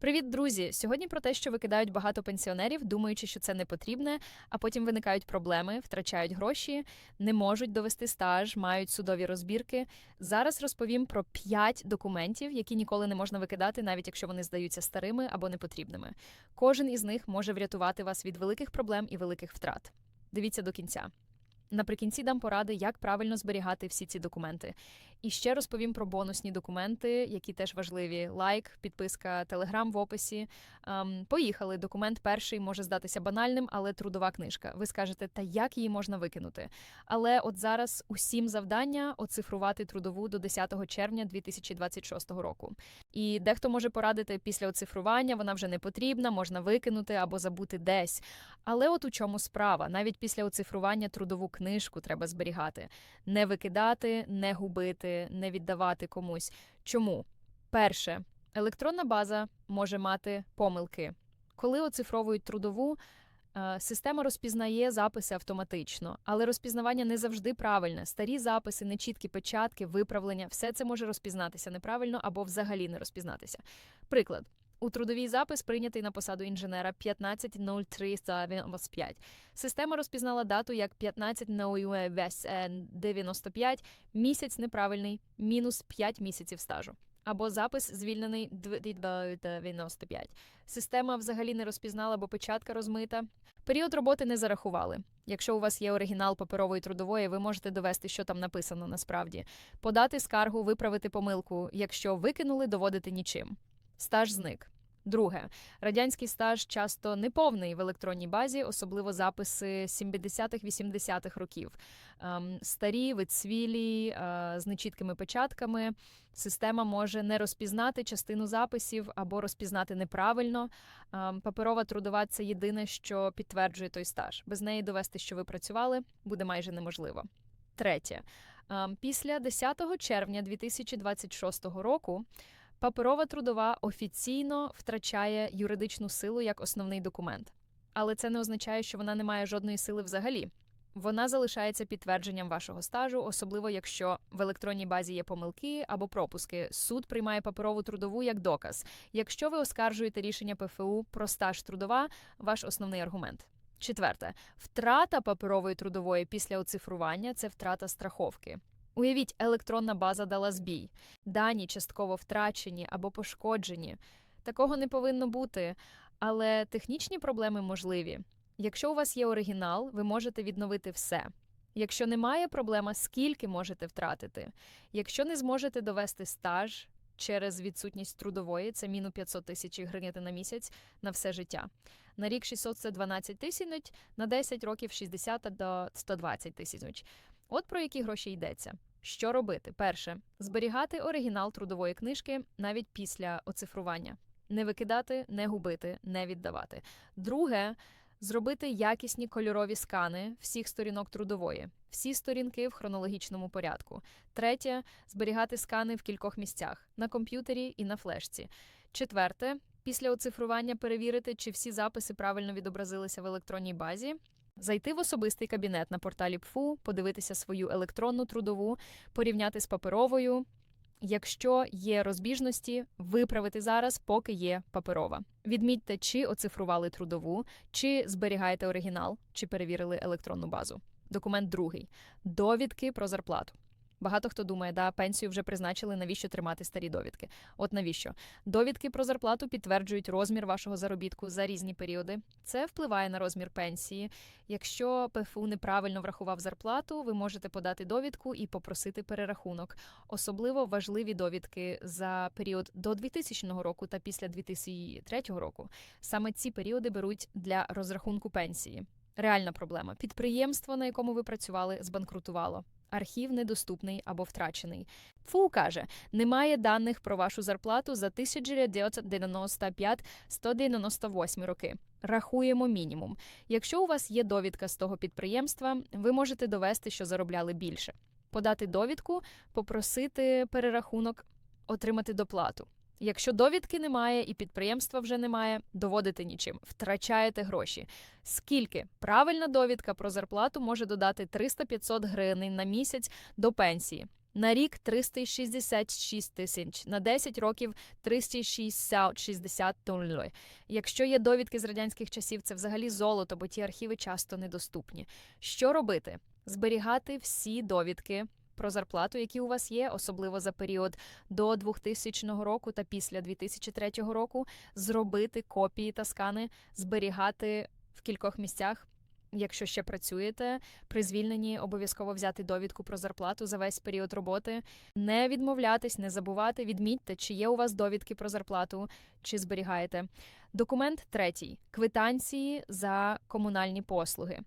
Привіт, друзі! Сьогодні про те, що викидають багато пенсіонерів, думаючи, що це не потрібне, а потім виникають проблеми, втрачають гроші, не можуть довести стаж, мають судові розбірки. Зараз розповім про 5 документів, які ніколи не можна викидати, навіть якщо вони здаються старими або непотрібними. Кожен із них може врятувати вас від великих проблем і великих втрат. Дивіться до кінця. Наприкінці дам поради, як правильно зберігати всі ці документи. І ще розповім про бонусні документи, які теж важливі: лайк, підписка, телеграм в описі. Ем, поїхали. Документ перший може здатися банальним, але трудова книжка. Ви скажете, та як її можна викинути? Але от зараз усім завдання оцифрувати трудову до 10 червня 2026 року. І дехто може порадити після оцифрування, вона вже не потрібна, можна викинути або забути десь. Але от у чому справа? Навіть після оцифрування трудову книжку треба зберігати, не викидати, не губити, не віддавати комусь. Чому? Перше, електронна база може мати помилки. Коли оцифровують трудову, е, система розпізнає записи автоматично, але розпізнавання не завжди правильне. Старі записи, нечіткі печатки, виправлення все це може розпізнатися неправильно або взагалі не розпізнатися. Приклад. У трудовий запис прийнятий на посаду інженера 15.03.95. Система розпізнала дату як 15.95, місяць неправильний, мінус 5 місяців стажу. Або запис звільнений 95. Система взагалі не розпізнала, бо печатка розмита. Період роботи не зарахували. Якщо у вас є оригінал паперової трудової, ви можете довести, що там написано насправді. Подати скаргу, виправити помилку. Якщо викинули, доводити нічим. Стаж зник. Друге, радянський стаж часто неповний в електронній базі, особливо записи 70-х-80-х років. Ем, старі, вицвілі, е, з нечіткими печатками. Система може не розпізнати частину записів або розпізнати неправильно. Ем, паперова трудова це єдине, що підтверджує той стаж. Без неї довести, що ви працювали, буде майже неможливо. Третє, ем, після 10 червня 2026 року. Паперова трудова офіційно втрачає юридичну силу як основний документ, але це не означає, що вона не має жодної сили взагалі. Вона залишається підтвердженням вашого стажу, особливо якщо в електронній базі є помилки або пропуски. Суд приймає паперову трудову як доказ. Якщо ви оскаржуєте рішення ПФУ про стаж трудова, ваш основний аргумент. Четверте, втрата паперової трудової після оцифрування це втрата страховки. Уявіть, електронна база дала збій, дані частково втрачені або пошкоджені. Такого не повинно бути, але технічні проблеми можливі. Якщо у вас є оригінал, ви можете відновити все. Якщо немає проблема, скільки можете втратити. Якщо не зможете довести стаж через відсутність трудової, це міну 500 тисяч гривень на місяць на все життя. На рік 600 – це 12 тисяч, на 10 років 60 до 120 тисяч. От про які гроші йдеться. Що робити? Перше зберігати оригінал трудової книжки навіть після оцифрування, не викидати, не губити, не віддавати. Друге зробити якісні кольорові скани всіх сторінок трудової, всі сторінки в хронологічному порядку. Третє зберігати скани в кількох місцях на комп'ютері і на флешці. Четверте. Після оцифрування перевірити, чи всі записи правильно відобразилися в електронній базі. Зайти в особистий кабінет на порталі ПФУ, подивитися свою електронну трудову, порівняти з паперовою. Якщо є розбіжності, виправити зараз, поки є паперова. Відмітьте, чи оцифрували трудову, чи зберігаєте оригінал, чи перевірили електронну базу. Документ другий довідки про зарплату. Багато хто думає, да, пенсію вже призначили, навіщо тримати старі довідки. От навіщо? Довідки про зарплату підтверджують розмір вашого заробітку за різні періоди. Це впливає на розмір пенсії. Якщо ПФУ неправильно врахував зарплату, ви можете подати довідку і попросити перерахунок. Особливо важливі довідки за період до 2000 року та після 2003 року. Саме ці періоди беруть для розрахунку пенсії. Реальна проблема. Підприємство, на якому ви працювали, збанкрутувало. Архів недоступний або втрачений. ФУ каже, немає даних про вашу зарплату за 1995-198 роки. Рахуємо мінімум. Якщо у вас є довідка з того підприємства, ви можете довести, що заробляли більше, подати довідку, попросити перерахунок, отримати доплату. Якщо довідки немає і підприємства вже немає, доводите нічим, втрачаєте гроші. Скільки правильна довідка про зарплату може додати 300-500 гривень на місяць до пенсії? На рік 366 тисяч, на 10 років 360 тонн. Якщо є довідки з радянських часів, це взагалі золото, бо ті архіви часто недоступні. Що робити? Зберігати всі довідки про зарплату, які у вас є, особливо за період до 2000 року та після 2003 року, зробити копії та скани, зберігати в кількох місцях. Якщо ще працюєте, при звільненні обов'язково взяти довідку про зарплату за весь період роботи, не відмовлятись, не забувати, відмітьте, чи є у вас довідки про зарплату, чи зберігаєте. Документ третій квитанції за комунальні послуги.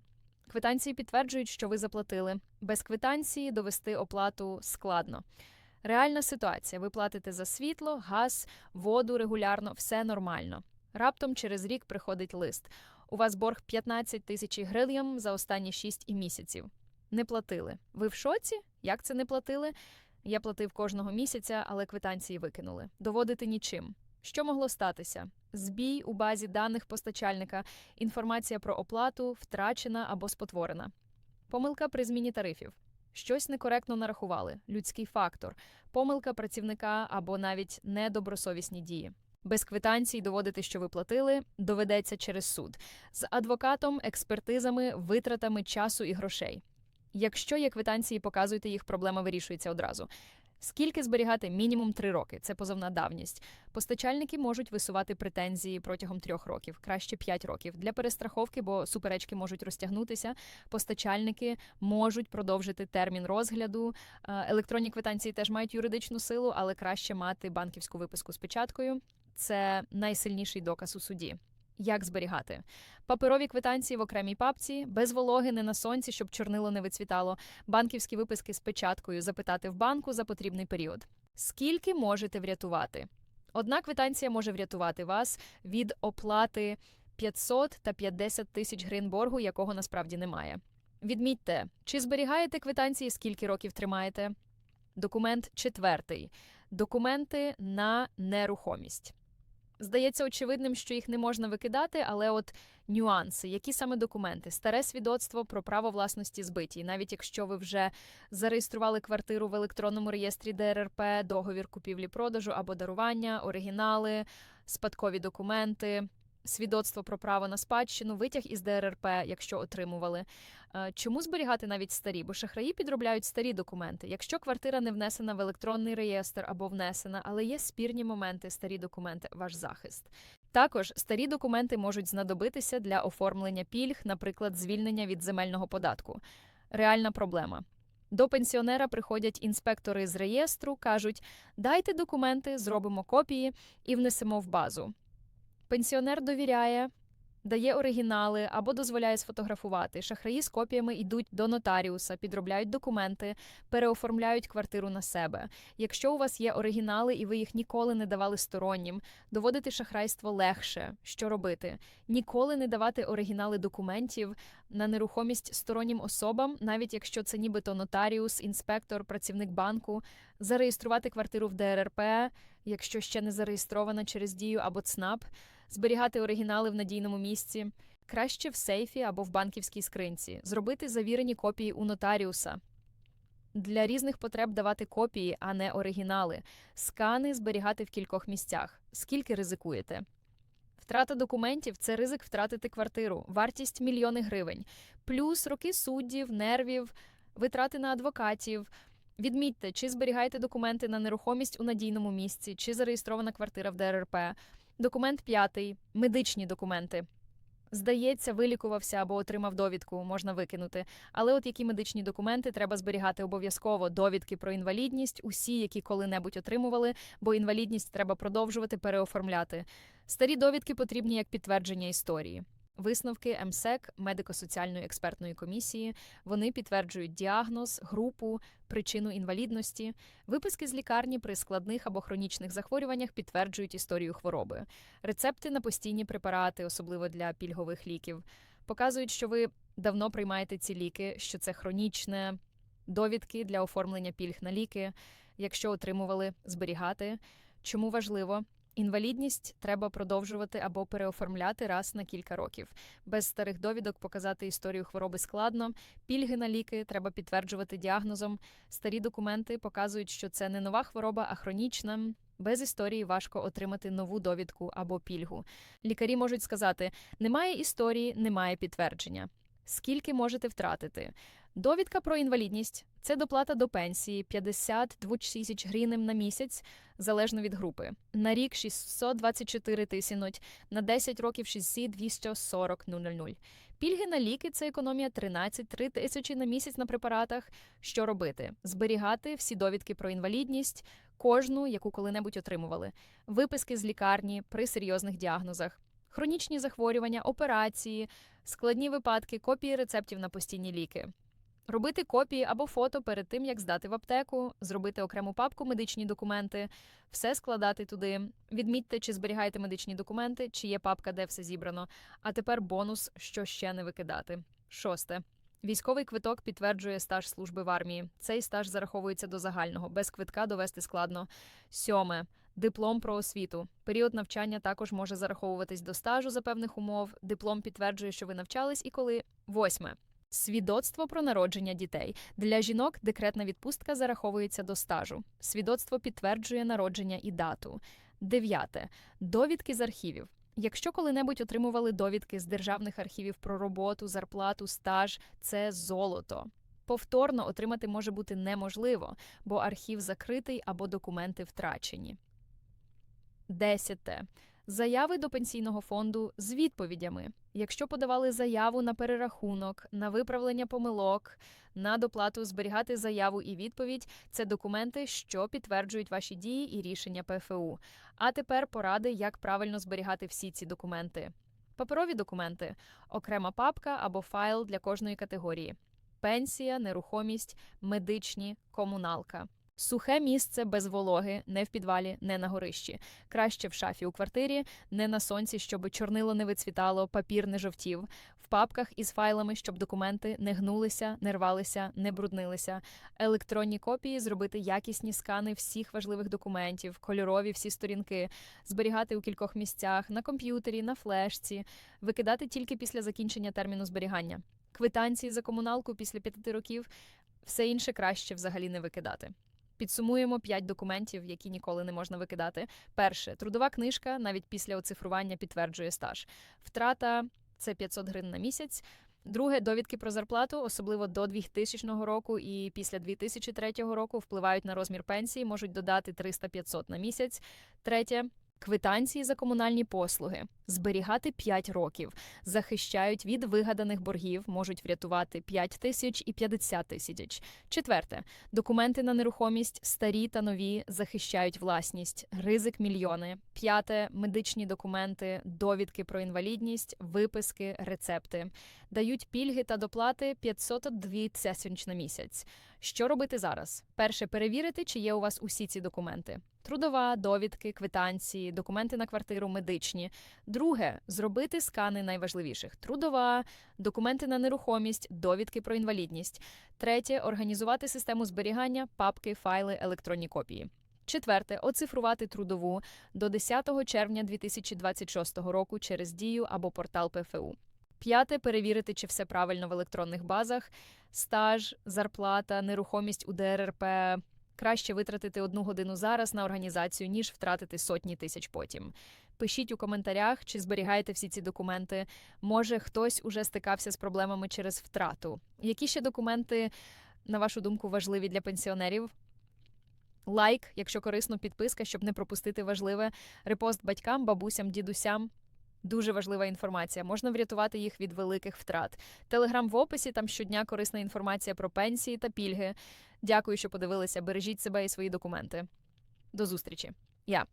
Квитанції підтверджують, що ви заплатили. Без квитанції довести оплату складно. Реальна ситуація: ви платите за світло, газ, воду регулярно, все нормально. Раптом через рік приходить лист. У вас борг 15 тисяч гривень за останні 6 місяців. Не платили. Ви в шоці? Як це не платили? Я платив кожного місяця, але квитанції викинули. Доводити нічим. Що могло статися? Збій у базі даних постачальника, інформація про оплату втрачена або спотворена. Помилка при зміні тарифів. Щось некоректно нарахували, людський фактор, помилка працівника або навіть недобросовісні дії. Без квитанцій доводити, що ви платили, доведеться через суд з адвокатом, експертизами, витратами часу і грошей. Якщо є квитанції, показуйте їх, проблема вирішується одразу. Скільки зберігати мінімум три роки це позовна давність. Постачальники можуть висувати претензії протягом трьох років, краще п'ять років. Для перестраховки, бо суперечки можуть розтягнутися. Постачальники можуть продовжити термін розгляду. Е, Електронні квитанції теж мають юридичну силу, але краще мати банківську виписку з печаткою. Це найсильніший доказ у суді. Як зберігати паперові квитанції в окремій папці, без вологи, не на сонці, щоб чорнило не вицвітало, банківські виписки з печаткою, запитати в банку за потрібний період. Скільки можете врятувати? Одна квитанція може врятувати вас від оплати 500 та 50 тисяч гривень боргу, якого насправді немає. Відмітьте, чи зберігаєте квитанції, скільки років тримаєте? Документ четвертий. Документи на нерухомість. Здається очевидним, що їх не можна викидати, але от нюанси, які саме документи, старе свідоцтво про право власності збиті, навіть якщо ви вже зареєстрували квартиру в електронному реєстрі ДРРП, договір купівлі-продажу або дарування, оригінали, спадкові документи. Свідоцтво про право на спадщину, витяг із ДРРП, якщо отримували. Е, Чому зберігати навіть старі? Бо шахраї підробляють старі документи. Якщо квартира не внесена в електронний реєстр або внесена, але є спірні моменти, старі документи, ваш захист. Також старі документи можуть знадобитися для оформлення пільг, наприклад, звільнення від земельного податку. Реальна проблема. До пенсіонера приходять інспектори з реєстру, кажуть: дайте документи, зробимо копії і внесемо в базу. Пенсіонер довіряє, дає оригінали або дозволяє сфотографувати. Шахраї з копіями йдуть до нотаріуса, підробляють документи, переоформляють квартиру на себе. Якщо у вас є оригінали і ви їх ніколи не давали стороннім, доводити шахрайство легше. Що робити? Ніколи не давати оригінали документів на нерухомість стороннім особам, навіть якщо це нібито нотаріус, інспектор, працівник банку, зареєструвати квартиру в ДРРП, якщо ще не зареєстрована через дію або ЦНАП зберігати оригінали в надійному місці, краще в сейфі або в банківській скринці, зробити завірені копії у нотаріуса. Для різних потреб давати копії, а не оригінали, скани зберігати в кількох місцях. Скільки ризикуєте? Втрата документів це ризик втратити квартиру, вартість мільйони гривень, плюс роки суддів, нервів, витрати на адвокатів. Відмітьте, чи зберігаєте документи на нерухомість у надійному місці, чи зареєстрована квартира в ДРРП. Документ п'ятий медичні документи. Здається, вилікувався або отримав довідку, можна викинути. Але от які медичні документи треба зберігати обов'язково довідки про інвалідність, усі, які коли-небудь отримували, бо інвалідність треба продовжувати переоформляти. Старі довідки потрібні як підтвердження історії. Висновки МСЕК медико-соціальної експертної комісії вони підтверджують діагноз, групу, причину інвалідності. Виписки з лікарні при складних або хронічних захворюваннях підтверджують історію хвороби. Рецепти на постійні препарати, особливо для пільгових ліків, показують, що ви давно приймаєте ці ліки, що це хронічне довідки для оформлення пільг на ліки, якщо отримували зберігати. Чому важливо? Інвалідність треба продовжувати або переоформляти раз на кілька років. Без старих довідок показати історію хвороби складно. Пільги на ліки треба підтверджувати діагнозом. Старі документи показують, що це не нова хвороба, а хронічна. Без історії важко отримати нову довідку або пільгу. Лікарі можуть сказати: немає історії, немає підтвердження. Скільки можете втратити? Довідка про інвалідність це доплата до пенсії 52 тисяч гривень на місяць, залежно від групи. На рік 624 тисяч, на 10 років 6240 000. Пільги на ліки це економія 13 3 тисячі на місяць на препаратах. Що робити? Зберігати всі довідки про інвалідність, кожну, яку коли-небудь отримували, виписки з лікарні при серйозних діагнозах, хронічні захворювання, операції, складні випадки, копії рецептів на постійні ліки. Робити копії або фото перед тим, як здати в аптеку, зробити окрему папку медичні документи, все складати туди. Відмітьте, чи зберігаєте медичні документи, чи є папка, де все зібрано. А тепер бонус, що ще не викидати. Шосте. Військовий квиток підтверджує стаж служби в армії. Цей стаж зараховується до загального, без квитка довести складно. Сьоме. Диплом про освіту. Період навчання також може зараховуватись до стажу за певних умов. Диплом підтверджує, що ви навчались і коли. Восьме. Свідоцтво про народження дітей для жінок декретна відпустка зараховується до стажу. Свідоцтво підтверджує народження і дату. Дев'яте довідки з архівів. Якщо коли-небудь отримували довідки з державних архівів про роботу, зарплату, стаж, це золото. Повторно отримати може бути неможливо, бо архів закритий або документи втрачені. Десяте. Заяви до пенсійного фонду з відповідями. Якщо подавали заяву на перерахунок, на виправлення помилок, на доплату зберігати заяву і відповідь це документи, що підтверджують ваші дії і рішення ПФУ. А тепер поради, як правильно зберігати всі ці документи. Паперові документи окрема папка або файл для кожної категорії: пенсія, нерухомість, медичні, комуналка. Сухе місце без вологи, не в підвалі, не на горищі. Краще в шафі у квартирі, не на сонці, щоб чорнило не вицвітало, папір не жовтів, в папках із файлами, щоб документи не гнулися, не рвалися, не бруднилися. Електронні копії зробити якісні скани всіх важливих документів, кольорові всі сторінки, зберігати у кількох місцях, на комп'ютері, на флешці, викидати тільки після закінчення терміну зберігання. Квитанції за комуналку після п'яти років, все інше краще взагалі не викидати. Підсумуємо п'ять документів, які ніколи не можна викидати. Перше трудова книжка навіть після оцифрування підтверджує стаж. Втрата це 500 гривень на місяць. Друге довідки про зарплату, особливо до 2000 року і після 2003 року, впливають на розмір пенсії, можуть додати 300-500 на місяць. Третє Квитанції за комунальні послуги зберігати 5 років, захищають від вигаданих боргів, можуть врятувати 5 тисяч і 50 тисяч. Четверте документи на нерухомість старі та нові захищають власність, ризик мільйони. П'яте медичні документи, довідки про інвалідність, виписки, рецепти дають пільги та доплати 502 тисяч на місяць. Що робити зараз? Перше перевірити, чи є у вас усі ці документи. Трудова, довідки, квитанції, документи на квартиру, медичні. Друге зробити скани найважливіших: трудова, документи на нерухомість, довідки про інвалідність. Третє організувати систему зберігання, папки, файли, електронні копії. Четверте оцифрувати трудову до 10 червня 2026 року через дію або портал ПФУ. П'яте перевірити, чи все правильно в електронних базах, стаж, зарплата, нерухомість у ДРРП. Краще витратити одну годину зараз на організацію, ніж втратити сотні тисяч потім. Пишіть у коментарях, чи зберігаєте всі ці документи. Може, хтось уже стикався з проблемами через втрату. Які ще документи, на вашу думку, важливі для пенсіонерів? Лайк, якщо корисно, підписка, щоб не пропустити важливе, репост батькам, бабусям, дідусям. Дуже важлива інформація. Можна врятувати їх від великих втрат. Телеграм в описі там щодня корисна інформація про пенсії та пільги. Дякую, що подивилися. Бережіть себе і свої документи. До зустрічі. Я.